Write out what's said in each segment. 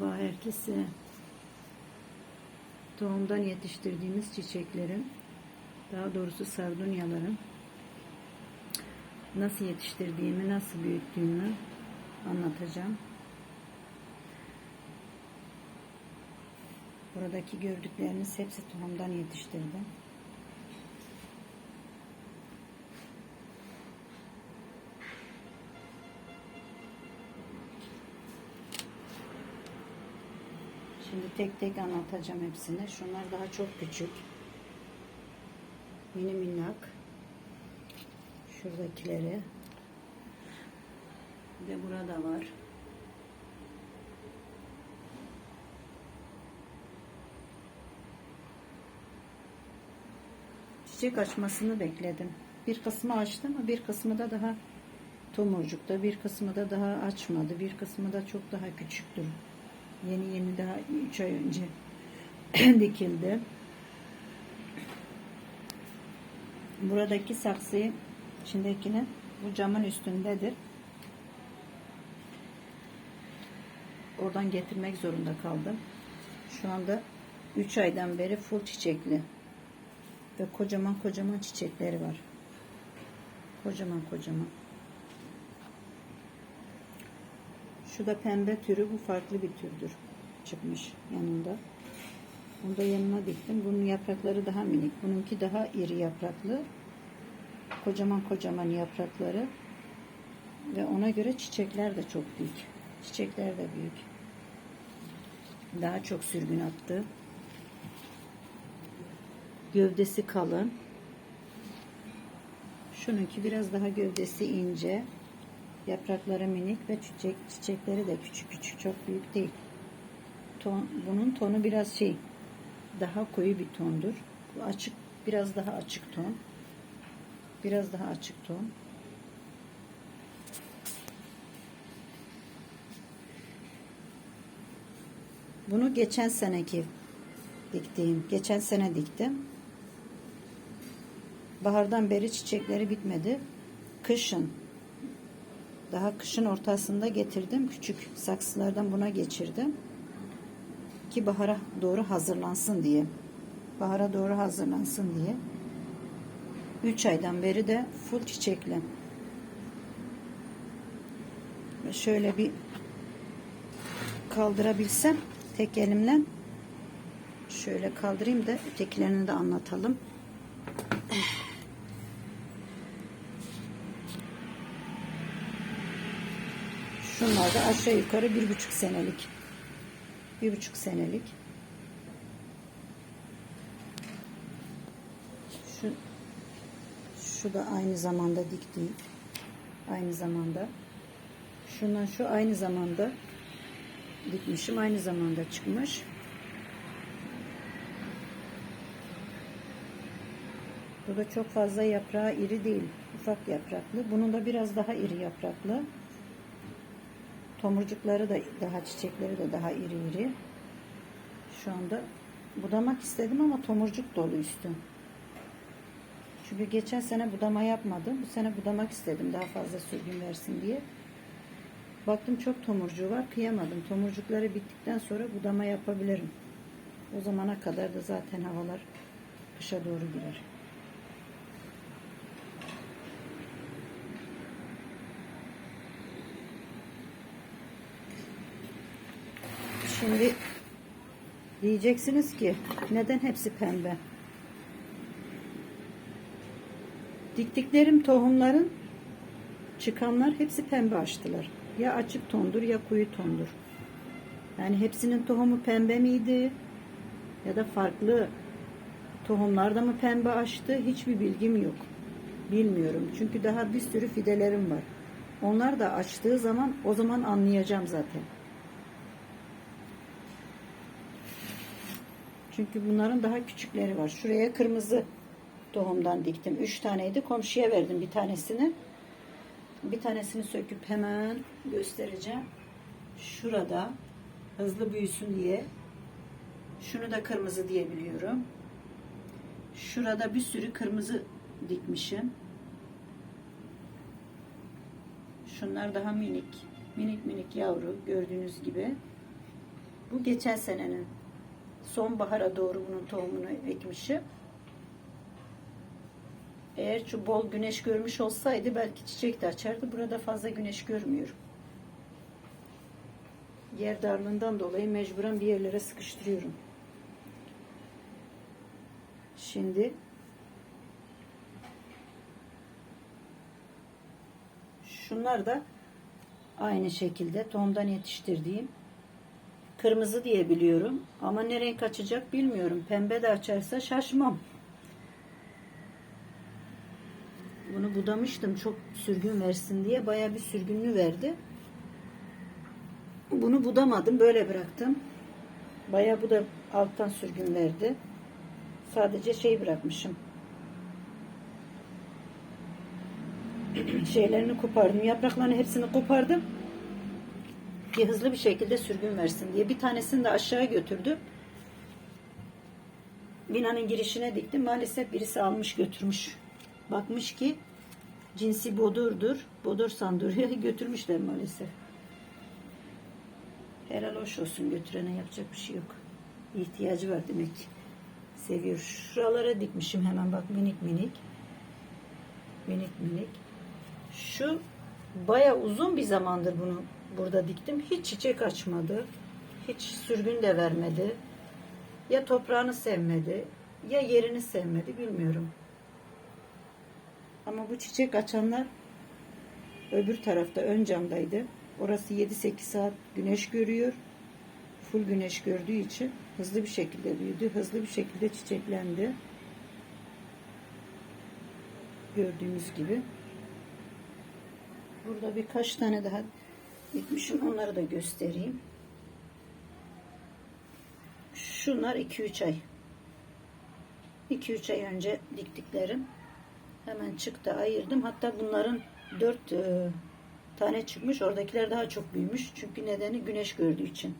Merhaba herkese. Tohumdan yetiştirdiğimiz çiçeklerin, daha doğrusu sardunyaların nasıl yetiştirdiğimi, nasıl büyüttüğümü anlatacağım. Buradaki gördükleriniz hepsi tohumdan yetiştirdim. Şimdi tek tek anlatacağım hepsini. Şunlar daha çok küçük. Mini minnak. Şuradakileri. Bir de burada var. Çiçek açmasını bekledim. Bir kısmı açtı ama bir kısmı da daha tomurcukta, bir kısmı da daha açmadı, bir kısmı da çok daha küçüktür. Yeni yeni daha 3 ay önce dikildi. Buradaki saksıyı içindekini bu camın üstündedir. Oradan getirmek zorunda kaldım. Şu anda 3 aydan beri full çiçekli. Ve kocaman kocaman çiçekleri var. Kocaman kocaman. Şu da pembe türü. Bu farklı bir türdür. Çıkmış yanında. Onu da yanına diktim. Bunun yaprakları daha minik. Bununki daha iri yapraklı. Kocaman kocaman yaprakları. Ve ona göre çiçekler de çok büyük. Çiçekler de büyük. Daha çok sürgün attı. Gövdesi kalın. Şununki biraz daha gövdesi ince. Yaprakları minik ve çiçek çiçekleri de küçük küçük çok büyük değil. Ton, bunun tonu biraz şey daha koyu bir tondur. Bu açık biraz daha açık ton. Biraz daha açık ton. Bunu geçen seneki diktiğim, geçen sene diktim. Bahardan beri çiçekleri bitmedi. Kışın daha kışın ortasında getirdim. Küçük saksılardan buna geçirdim. Ki bahara doğru hazırlansın diye. Bahara doğru hazırlansın diye. 3 aydan beri de full çiçekli. Şöyle bir kaldırabilsem tek elimle şöyle kaldırayım da ötekilerini de anlatalım. Şunlar da aşağı yukarı bir buçuk senelik. Bir buçuk senelik. Şu, şu da aynı zamanda diktiğim. Aynı zamanda. Şundan şu aynı zamanda dikmişim. Aynı zamanda çıkmış. Bu da çok fazla yaprağı iri değil. Ufak yapraklı. Bunun da biraz daha iri yapraklı. Tomurcukları da daha çiçekleri de daha iri iri. Şu anda budamak istedim ama tomurcuk dolu üstü. Çünkü geçen sene budama yapmadım. Bu sene budamak istedim daha fazla sürgün versin diye. Baktım çok tomurcuğu var. Kıyamadım. Tomurcukları bittikten sonra budama yapabilirim. O zamana kadar da zaten havalar kışa doğru girer. Şimdi diyeceksiniz ki neden hepsi pembe? Diktiklerim tohumların çıkanlar hepsi pembe açtılar. Ya açık tondur ya koyu tondur. Yani hepsinin tohumu pembe miydi? Ya da farklı tohumlarda mı pembe açtı? Hiçbir bilgim yok. Bilmiyorum. Çünkü daha bir sürü fidelerim var. Onlar da açtığı zaman o zaman anlayacağım zaten. Çünkü bunların daha küçükleri var. Şuraya kırmızı tohumdan diktim. Üç taneydi. Komşuya verdim bir tanesini. Bir tanesini söküp hemen göstereceğim. Şurada hızlı büyüsün diye. Şunu da kırmızı diyebiliyorum. Şurada bir sürü kırmızı dikmişim. Şunlar daha minik. Minik minik yavru gördüğünüz gibi. Bu geçen senenin sonbahara doğru bunun tohumunu ekmişim. Eğer şu bol güneş görmüş olsaydı belki çiçek de açardı. Burada fazla güneş görmüyorum. Yer darlığından dolayı mecburen bir yerlere sıkıştırıyorum. Şimdi şunlar da aynı şekilde tohumdan yetiştirdiğim kırmızı diye biliyorum ama ne renk açacak bilmiyorum. Pembe de açarsa şaşmam. Bunu budamıştım çok sürgün versin diye baya bir sürgünlü verdi. Bunu budamadım böyle bıraktım. Baya bu da alttan sürgün verdi. Sadece şey bırakmışım. Şeylerini kopardım. Yapraklarını hepsini kopardım. Ki hızlı bir şekilde sürgün versin diye. Bir tanesini de aşağı götürdüm. Binanın girişine diktim. Maalesef birisi almış götürmüş. Bakmış ki cinsi bodurdur. Bodur sandırıyor. Götürmüşler maalesef. Helal hoş olsun götürene yapacak bir şey yok. İhtiyacı var demek ki. Seviyor. Şuralara dikmişim hemen bak minik minik. Minik minik. Şu baya uzun bir zamandır bunu burada diktim. Hiç çiçek açmadı. Hiç sürgün de vermedi. Ya toprağını sevmedi ya yerini sevmedi bilmiyorum. Ama bu çiçek açanlar öbür tarafta ön camdaydı. Orası 7-8 saat güneş görüyor. Full güneş gördüğü için hızlı bir şekilde büyüdü. Hızlı bir şekilde çiçeklendi. Gördüğünüz gibi. Burada birkaç tane daha dikmişim. Onları da göstereyim. Şunlar 2-3 ay. 2-3 ay önce diktiklerim. Hemen çıktı ayırdım. Hatta bunların 4 tane çıkmış. Oradakiler daha çok büyümüş. Çünkü nedeni güneş gördüğü için.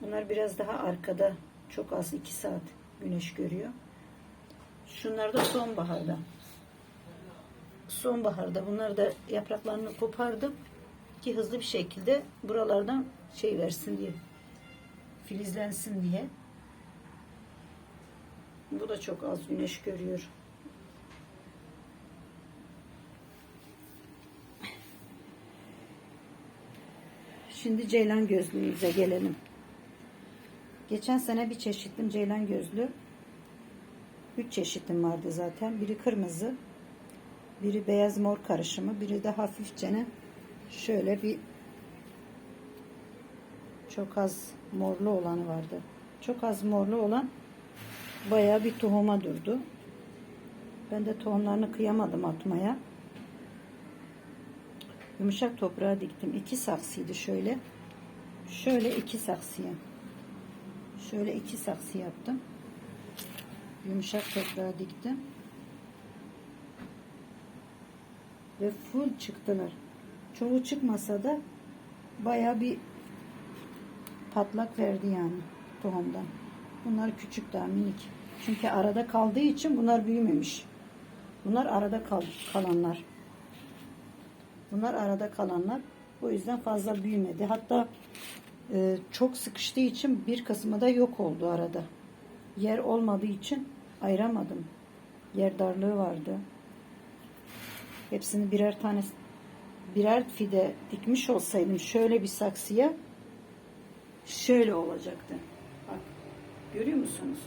Bunlar biraz daha arkada. Çok az 2 saat güneş görüyor. Şunlar da sonbaharda. Sonbaharda bunlar da yapraklarını kopardım ki hızlı bir şekilde buralardan şey versin diye filizlensin diye. Bu da çok az güneş görüyor. Şimdi ceylan gözlüğümüze gelelim. Geçen sene bir çeşittim ceylan gözlü. Üç çeşitim vardı zaten. Biri kırmızı, biri beyaz mor karışımı, biri de hafifçene şöyle bir çok az morlu olanı vardı. Çok az morlu olan bayağı bir tohuma durdu. Ben de tohumlarını kıyamadım atmaya. Yumuşak toprağa diktim. İki saksıydı şöyle. Şöyle iki saksıya. Şöyle iki saksı yaptım. Yumuşak toprağa diktim. Ve full çıktılar. Çoğu çıkmasa da baya bir patlak verdi yani tohumdan. Bunlar küçük daha minik. Çünkü arada kaldığı için bunlar büyümemiş. Bunlar arada kal kalanlar. Bunlar arada kalanlar. O yüzden fazla büyümedi. Hatta e, çok sıkıştığı için bir kısmı da yok oldu arada. Yer olmadığı için ayıramadım. Yer darlığı vardı. Hepsini birer tane birer fide dikmiş olsaydım şöyle bir saksıya şöyle olacaktı. Bak görüyor musunuz?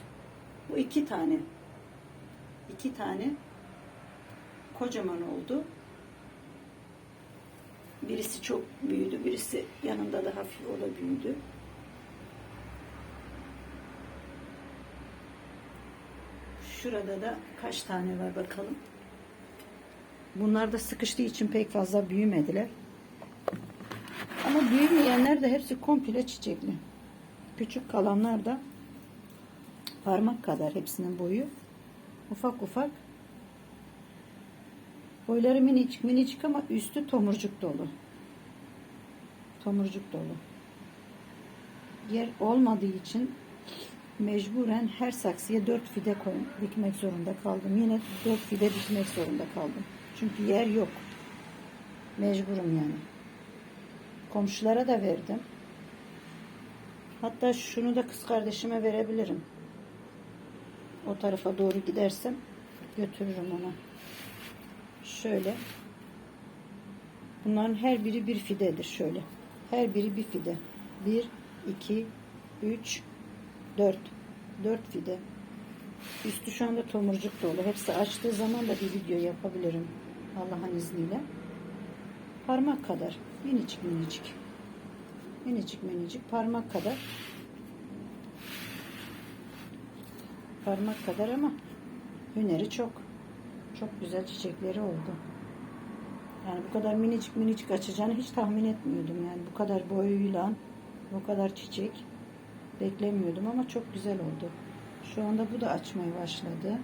Bu iki tane. iki tane kocaman oldu. Birisi çok büyüdü, birisi yanında da hafif o da büyüdü. Şurada da kaç tane var bakalım. Bunlar da sıkıştığı için pek fazla büyümediler. Ama büyümeyenler de hepsi komple çiçekli. Küçük kalanlar da parmak kadar hepsinin boyu. Ufak ufak. Boyları minicik minicik ama üstü tomurcuk dolu. Tomurcuk dolu. Yer olmadığı için mecburen her saksıya dört fide koy, dikmek zorunda kaldım. Yine dört fide dikmek zorunda kaldım. Çünkü yer yok. Mecburum yani. Komşulara da verdim. Hatta şunu da kız kardeşime verebilirim. O tarafa doğru gidersem götürürüm ona. Şöyle. Bunların her biri bir fidedir şöyle. Her biri bir fide. 1, 2, 3, 4. 4 fide. Üstü şu anda tomurcuk dolu. Hepsi açtığı zaman da bir video yapabilirim. Allah'ın izniyle. Parmak kadar. Minicik minicik. Minicik minicik. Parmak kadar. Parmak kadar ama hüneri çok. Çok güzel çiçekleri oldu. Yani bu kadar minicik minicik açacağını hiç tahmin etmiyordum. Yani bu kadar boyuyla bu kadar çiçek beklemiyordum ama çok güzel oldu. Şu anda bu da açmaya başladı.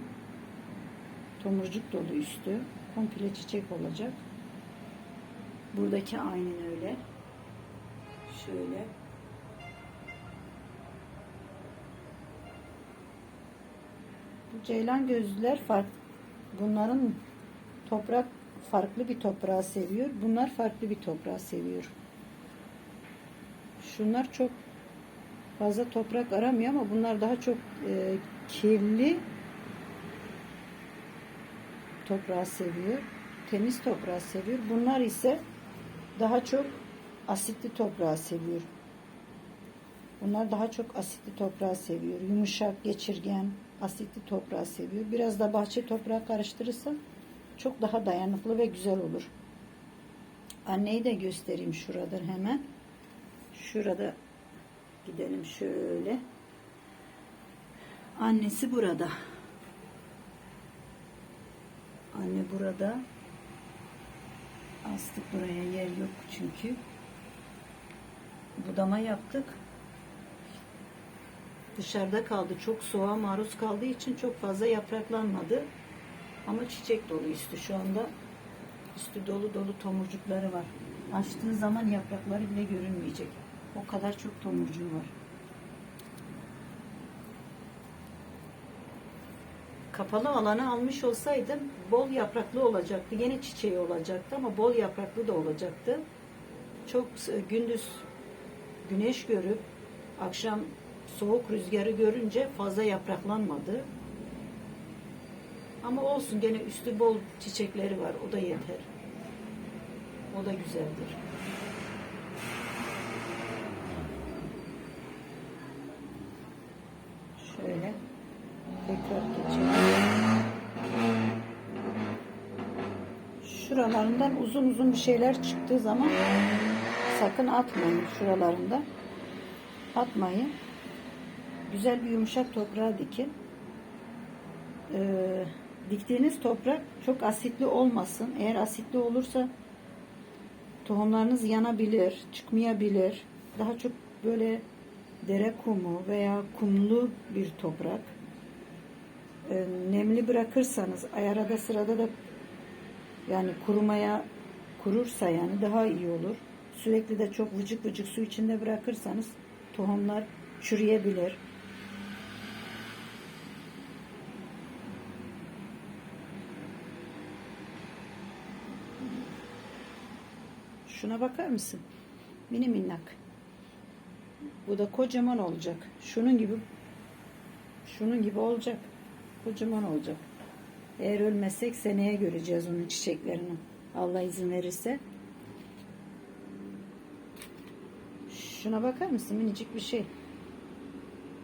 Tomurcuk dolu üstü. Komple çiçek olacak. Buradaki aynen öyle. Şöyle. Bu ceylan gözlüler fark. Bunların toprak farklı bir toprağı seviyor. Bunlar farklı bir toprağı seviyor. Şunlar çok fazla toprak aramıyor ama bunlar daha çok e, kirli toprağı seviyor. Temiz toprağı seviyor. Bunlar ise daha çok asitli toprağı seviyor. Bunlar daha çok asitli toprağı seviyor. Yumuşak, geçirgen, asitli toprağı seviyor. Biraz da bahçe toprağı karıştırırsa çok daha dayanıklı ve güzel olur. Anneyi de göstereyim şurada hemen. Şurada gidelim şöyle. Annesi burada. Anne burada. Astık buraya yer yok çünkü. Budama yaptık. Dışarıda kaldı. Çok soğuğa maruz kaldığı için çok fazla yapraklanmadı. Ama çiçek dolu üstü şu anda. Üstü dolu dolu tomurcukları var. Açtığı zaman yaprakları bile görünmeyecek. O kadar çok tomurcuğu var. Kapalı alanı almış olsaydım bol yapraklı olacaktı. Yine çiçeği olacaktı ama bol yapraklı da olacaktı. Çok gündüz güneş görüp akşam soğuk rüzgarı görünce fazla yapraklanmadı. Ama olsun gene üstü bol çiçekleri var. O da yeter. O da güzeldir. Şuralarından uzun uzun bir şeyler çıktığı zaman sakın atmayın şuralarında. Atmayın. Güzel bir yumuşak toprağa dikin. Ee, diktiğiniz toprak çok asitli olmasın. Eğer asitli olursa tohumlarınız yanabilir, çıkmayabilir. Daha çok böyle dere kumu veya kumlu bir toprak. Ee, nemli bırakırsanız arada sırada da yani kurumaya kurursa yani daha iyi olur. Sürekli de çok vıcık vıcık su içinde bırakırsanız tohumlar çürüyebilir. Şuna bakar mısın? Mini minnak. Bu da kocaman olacak. Şunun gibi şunun gibi olacak. Kocaman olacak. Eğer ölmezsek seneye göreceğiz onun çiçeklerini. Allah izin verirse. Şuna bakar mısın? Minicik bir şey.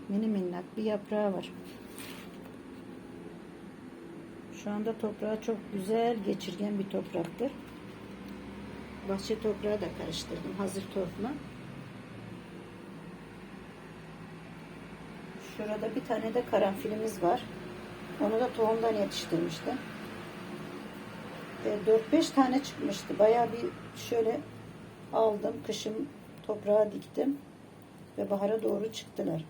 Mini minnak bir yaprağı var. Şu anda toprağı çok güzel geçirgen bir topraktır. Bahçe toprağı da karıştırdım. Hazır tohumla. Şurada bir tane de karanfilimiz var. Onu da tohumdan yetiştirmiştim. 4-5 tane çıkmıştı. Bayağı bir şöyle aldım. Kışım toprağa diktim. Ve bahara doğru çıktılar.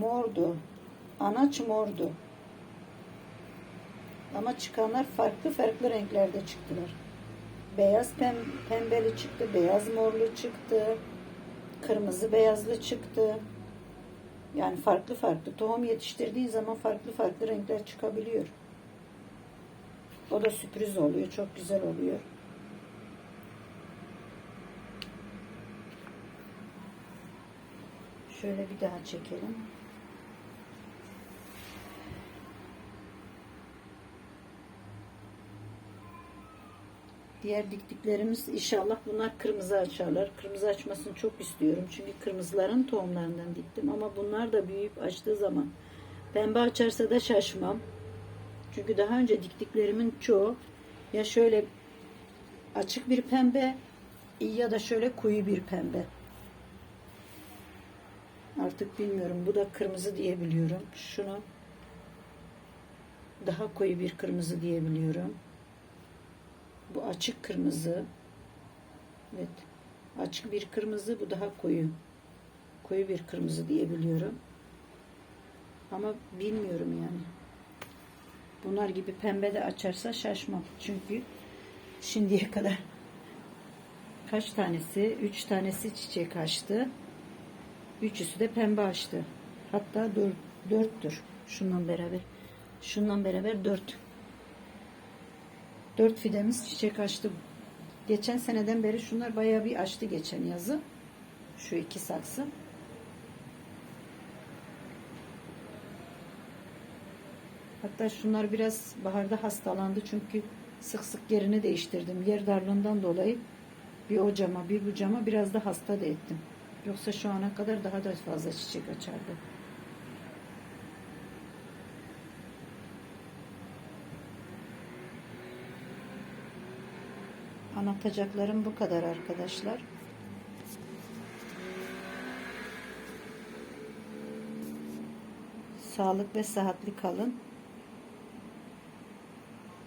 Mordu. Anaç mordu. Ama çıkanlar farklı farklı renklerde çıktılar. Beyaz pem pembeli çıktı, beyaz morlu çıktı, kırmızı beyazlı çıktı. Yani farklı farklı. Tohum yetiştirdiği zaman farklı farklı renkler çıkabiliyor. O da sürpriz oluyor. Çok güzel oluyor. Şöyle bir daha çekelim. Diğer diktiklerimiz inşallah bunlar kırmızı açarlar. Kırmızı açmasını çok istiyorum. Çünkü kırmızıların tohumlarından diktim. Ama bunlar da büyüyüp açtığı zaman pembe açarsa da şaşmam. Çünkü daha önce diktiklerimin çoğu ya şöyle açık bir pembe ya da şöyle koyu bir pembe. Artık bilmiyorum. Bu da kırmızı diyebiliyorum. Şunu daha koyu bir kırmızı diyebiliyorum. Bu açık kırmızı. Evet. Açık bir kırmızı. Bu daha koyu. Koyu bir kırmızı diyebiliyorum. Ama bilmiyorum yani. Bunlar gibi pembe de açarsa şaşmam. Çünkü şimdiye kadar kaç tanesi? Üç tanesi çiçek açtı. Üçüsü de pembe açtı. Hatta dört, dörttür. Şundan beraber. Şundan beraber dört. Dört fidemiz çiçek açtı. Geçen seneden beri şunlar bayağı bir açtı geçen yazı. Şu iki saksı. Hatta şunlar biraz baharda hastalandı çünkü sık sık yerini değiştirdim. Yer darlığından dolayı bir o cama bir bu cama biraz da hasta da ettim. Yoksa şu ana kadar daha da fazla çiçek açardı. Anlatacaklarım bu kadar arkadaşlar. Sağlık ve sıhhatli kalın.